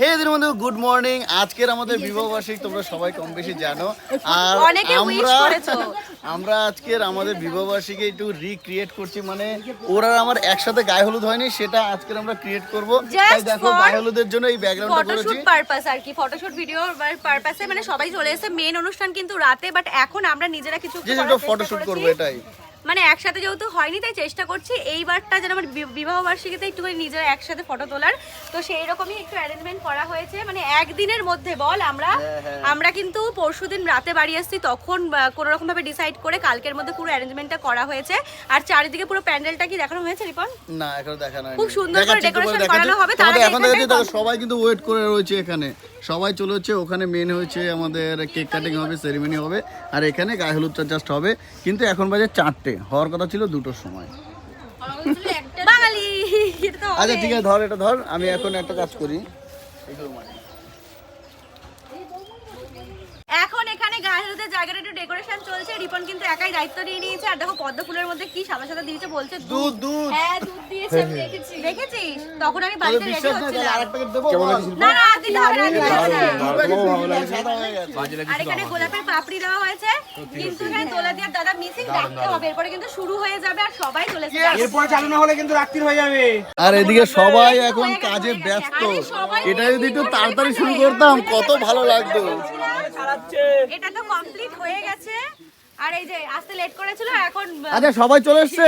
হে good morning আজকের আমাদের বিবাহবার্ষিক তোমরা সবাই কম বেশি জানো। আর আমরা আমরা আজকের আমাদের বিবাহবার্ষিকী একটু রিক্রিয়েট করছি মানে ওরা আমার একসাথে গায়ে হলুদ হয়নি সেটা আজকের আমরা ক্রিয়েট করব। তাই দেখো গায়ে হলুদের জন্য এই ব্যাকগ্রাউন্ডটা করেছি। ফটোশুট পারপাস আর কি ফটোশুট ভিডিও পারপাসে মানে সবাই চলে এসেছে মেন অনুষ্ঠান কিন্তু রাতে বাট এখন আমরা নিজেরা কিছু ফটোশুট। করব এটাই। মানে একসাথে যেহেতু হয়নি তাই চেষ্টা করছি এইবারটা যেন আমার বিবাহ বার্ষিকীতে একটুখানি নিজেরা একসাথে ফটো তোলার। তো সেই রকমই একটু অ্যারেঞ্জমেন্ট করা হয়েছে। মানে একদিনের মধ্যে বল আমরা। হ্যাঁ, আমরা কিন্তু পরশুদিন রাতে বাড়ি আসছি তখন কোনো রকম ভাবে ডিসাইড করে কালকের মধ্যে পুরো অ্যারেঞ্জমেন্টটা করা হয়েছে। আর চারিদিকে পুরো প্যান্ডেলটা কি দেখানো হয়েছে রিপন? না এখনও দেখানো হয়নি। খুব সুন্দর করে দেখাচ্ছি। করানো হবে, আগে এখন সবাই কিন্তু ওয়েট করে রয়েছে এখানে। সবাই চলে হচ্ছে ওখানে মেন হয়েছে আমাদের কেক কাটিং হবে সেরিমনি হবে আর এখানে গায়ে হলুদটা জাস্ট হবে। কিন্তু এখন বাজে চারটে। হওয়ার কথা ছিল দুটোর সময়। বাঙালি এটা তো আচ্ছা ঠিক আছে ধর এটা ধর আমি এখন একটা কাজ করি। এগুলো মারি। এখন এখানে গায়ে হলুদের জায়গাটা একটু ডেকোরেশন চলছে। রিপন কিন্তু একাই দায়িত্ব নিয়ে নিয়েছে। আর দেখো পদ্ম ফুলের মধ্যে কি সাদা সাদা দিয়েছে বলছে দুধ। দুধ হ্যাঁ দুধ দিয়েছে আমি দেখেছি। দেখেছিস? তখন আমি বাড়িতে রেডি হচ্ছিলাম। আরেকটা দেবো? না না আর দিতে হবে না, আর হয়ে এখানে গোলাপের পাপড়ি দেওয়া হয়েছে। কিন্তু এখানে দোলা দিয়ার দাদা মিসিং রাখতে হবে। এরপরে কিন্তু শুরু হয়ে যাবে আর সবাই চলে যাবে। এরপরে চালু না হলে কিন্তু রাত্রি হয়ে যাবে। আর এদিকে সবাই এখন হয়ে কাজে হয়ে। ব্যস্ত। আরে সবাই এটা যদি একটু তাড়াতাড়ি শুরু করতাম কত ভালো লাগতো। এটা তো কমপ্লিট হয়ে গেছে। আর এই যে আসতে লেট করেছিল এখন আচ্ছা সবাই চলে এসছে।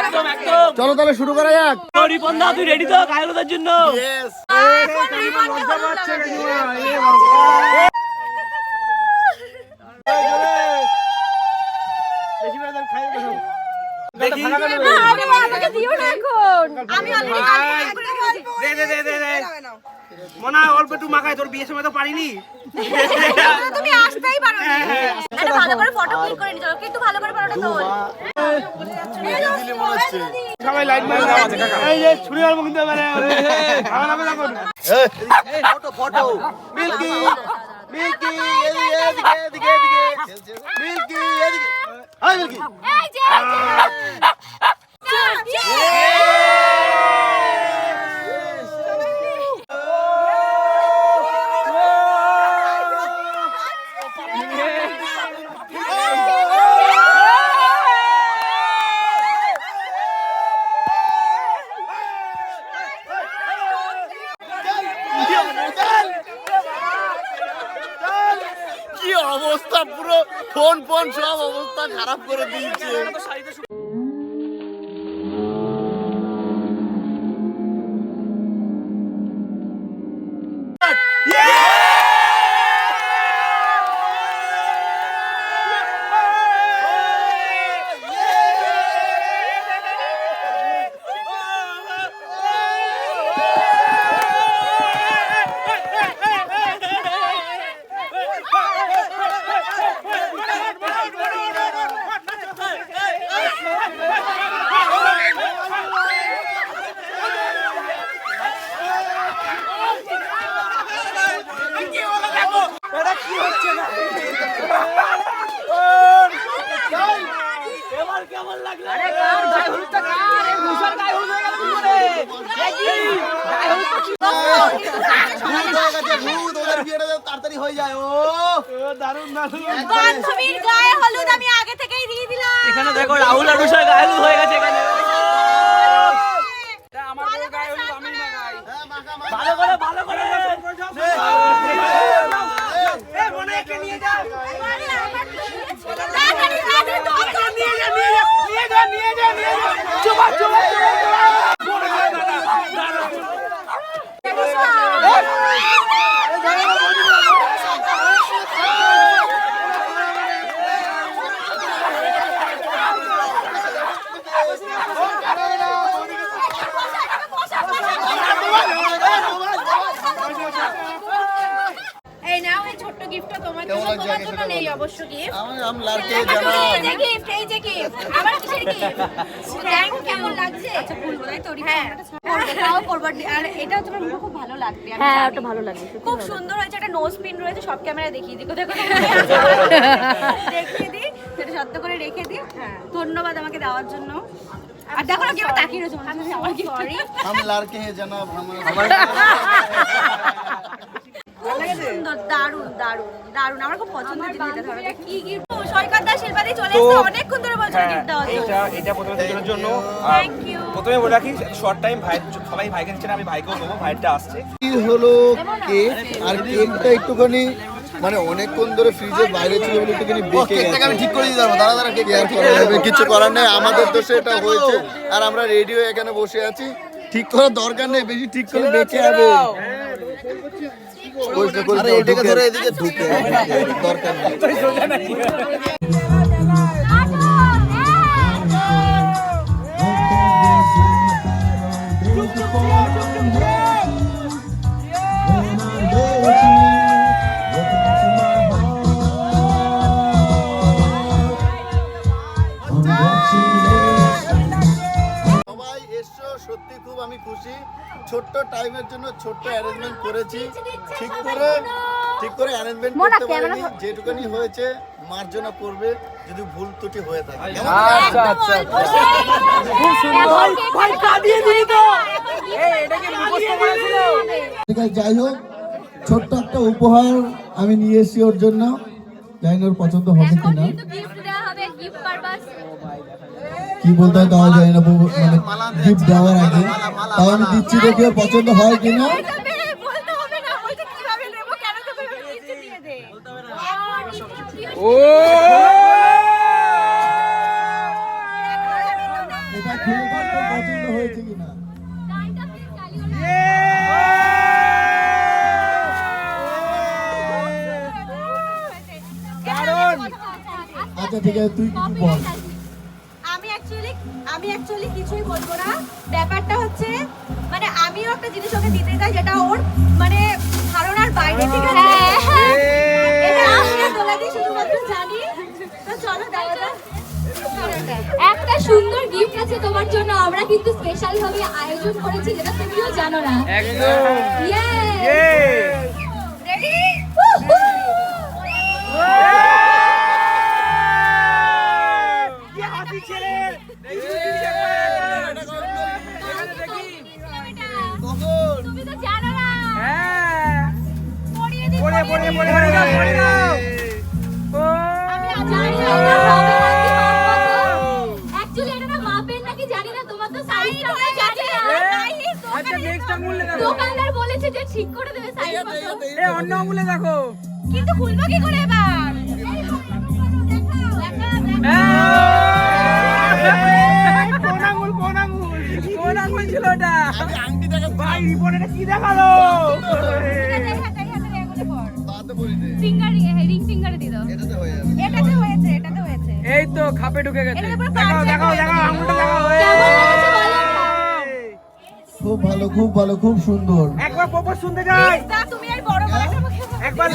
একদম একদম। চলো তাহলে শুরু করা যাক। রিপন দা তুই রেডি তো গায়ে হলুদের জন্য এখন রিবনকে হলুদ লাগাবে। দেখি। আরে বাবা, আমাকে দিও আমি অলরেডি করে দে দে দে দে দে। মনে হয় অল্প একটু মাখায় তোর বিয়ের সময় তো পারিনি। তুমি আসতেই পারো না একটা ভালো করে ফটো ক্লিক করে নিতে কিন্তু ভালো করে ফটোটা তোল। সবাই লাইট মারে কাকা। এই যে ছুরি মারবো কিন্তু এবারে। খাওয়া না এখন ফটো ফটো মিল্কি মিল্কি এদিকে এদিকে এদিকে এদিকে। মিল্কি এদিকে। Hi milky. এই যে ফোন সব অবস্থা খারাপ করে দিয়েছে। এবার কেমন লাগল? আরে কার গায়ে হলুদটা কার? এই মুসার গায়ে হলুদ হয়ে গেল কি দেখি গায়ে হলুদটা কি ভূত গেছে ভূত ওদের বিয়েটা তাড়াতাড়ি হয়ে যায় ও দারুণ দারুণ বান্ধবীর গায়ে হলুদ আমি আগে থেকেই দিয়ে দিলাম। এখানে দেখো রাহুল আর গায়ে হলুদ হয়ে গেছে এখানে আমার গায়ে হলুদ আমি না গাই ভালো করে ভালো করে এ মনে একে নিয়ে যা তাড়াতাড়ি, তাড়াতাড়ি, দরকার নিয়ে যা নিয়ে যা নিয়ে যা নিয়ে যা নিয়ে যা চুপা চুপা এই নাও এই ছোট্ট গিফটটা তোমার কেমন জন্য লাগছে তোমার আগে জন্য সেটা নেই বলো। অবশ্য ম্যাডাম লারকে জানাব এই যে গিফট এই যে গিফট আমার কিসের গিফট থ্যাঙ্ক কেমন লাগছে? আচ্ছা ফুলবো তাই তোরি হ্যাঁ। তাও করব। আর এটা তোমার মুখে খুব ভালো লাগবে হ্যাঁ ওটা ভালো লাগবে খুব সুন্দর হয়েছে একটা নোজ পিন রয়েছে সব ক্যামেরায় দেখিয়ে দিই। কোথায় কোথায় দেখিয়ে দিই সেটা সত্য করে রেখে দিই। হ্যাঁ। ধন্যবাদ আমাকে দেওয়ার জন্য। দারুণ দেখো না আমার খুব দারুণ দারুণ আমার খুব পছন্দের জিনিস এটা ধরো কি? তো- হ্যাঁ এটা প্রথমে দুজনের জন্য। আর Thank you. প্রথমে বলে রাখি শর্ট টাইম ভাই সবাই ভাইকে দিচ্ছে আমি ভাইকেও দেবো ভাইটা আসছে। কি হলো কেক আর কেকটা একটুখানি মানে অনেকক্ষণ ধরে ফ্রিজের বাইরে ছিল বলে একটুখানি বেঁকে গেছে। আমি ঠিক করে দিতে পারব দাঁড়া দাঁড়া কেক করা যাবে কিছু করার নেই আমাদের দোষে এটা হয়েছে। আর আমরা রেডিও এখানে বসে আছি। ঠিক করার দরকার নেই বেশি ঠিক করে বেঁকে যাবে। এটাকে ধরে এদিকে ঢুকে। দরকার নেই। সত্যি খুব আমি খুশি। ছোট্ট টাইমের জন্য ছোট্ট অ্যারেঞ্জমেন্ট করেছি। ঠিক করে ঠিক করে অ্যারেঞ্জমেন্ট করতে পারিনি। যেটুকুনি হয়েছে মার্জনা করবে যদি ভুল ত্রুটি হয়ে থাকে। কেমন? আচ্ছা আচ্ছা। খুব সুন্দর। ভাই কাঁদিয়ে তো। যাই হোক ছোট্ট একটা উপহার আমি নিয়ে এসেছি ওর জন্য। জানি ওর পছন্দ হবে কিনা। কি বলতে হয় তাও জানি না মানে গিফট দেওয়ার আগে। তাও আমি দিচ্ছি দেখি পছন্দ হয় কিনা ও এটা খুলে পছন্দ হয়েছে কিনা আচ্ছা ঠিক আছে তুই কিছু বল। আমি অ্যাকচুয়ালি কিছুই বলব না। ব্যাপারটা হচ্ছে মানে আমিও একটা জিনিস ওকে দিতে চাই যেটা ওর মানে ধারণার বাইরে ঠিক আছে। এটা আমি শুধুমাত্র জানি। তো চলো দেওয়া একটা সুন্দর গিফট আছে তোমার জন্য। আমরা কিন্তু স্পেশাল ভাবে আয়োজন করেছি যেটা তুমিও জানো না। একদম। দোকানদার বলেছে যে ঠিক করে দেবে সাইজ এ অন্য আঙুলে দেখো। কিন্তু খুলবো কি করে এবার? কোন আঙুল কোন আঙুল? কোন আঙুল ছিল ওটা? ভাই রিপোর্ট এটা কি দেখাল? এই ঢুকে গেছে। দেখাও দেখাও দেখাও আঙুলটা দেখাও? খুব ভালো খুব ভালো খুব সুন্দর। একবার প্রপোজ শুনতে যাই। তুমি আর বড় একবার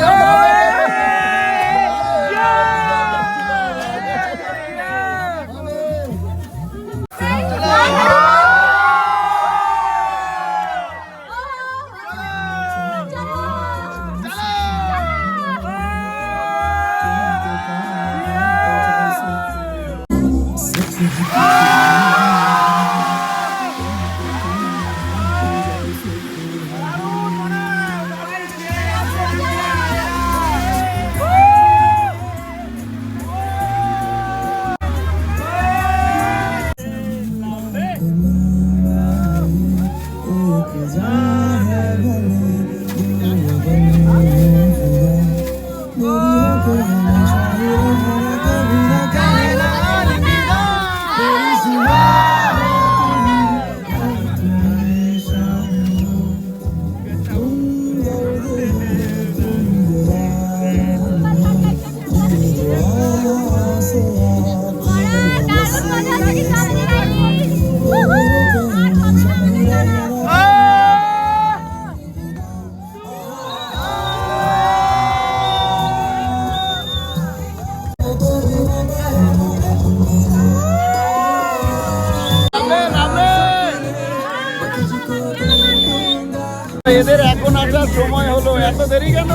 সময় হলো এত দেরি কেন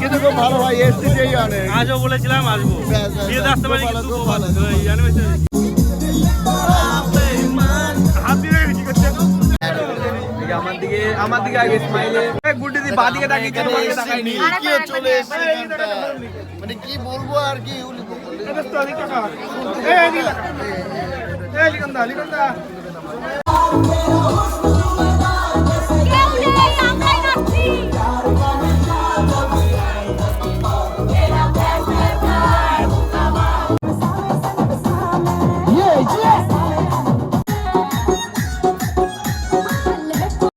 কিন্তু খুব ভালো ভাই এসছি যেই অনেক আজও বলেছিলাম আসব বিয়েতে আসতে পারি কিন্তু আমাদের দিকে আমার দিকে আগে স্মাইলে গুড্ডি দি বাঁ দিকে তাকিয়ে এখানে তোমার তাকাইনি মিল্কিও চলে মানে কি বলব আর কি এই লিখন্দা লিখন্দা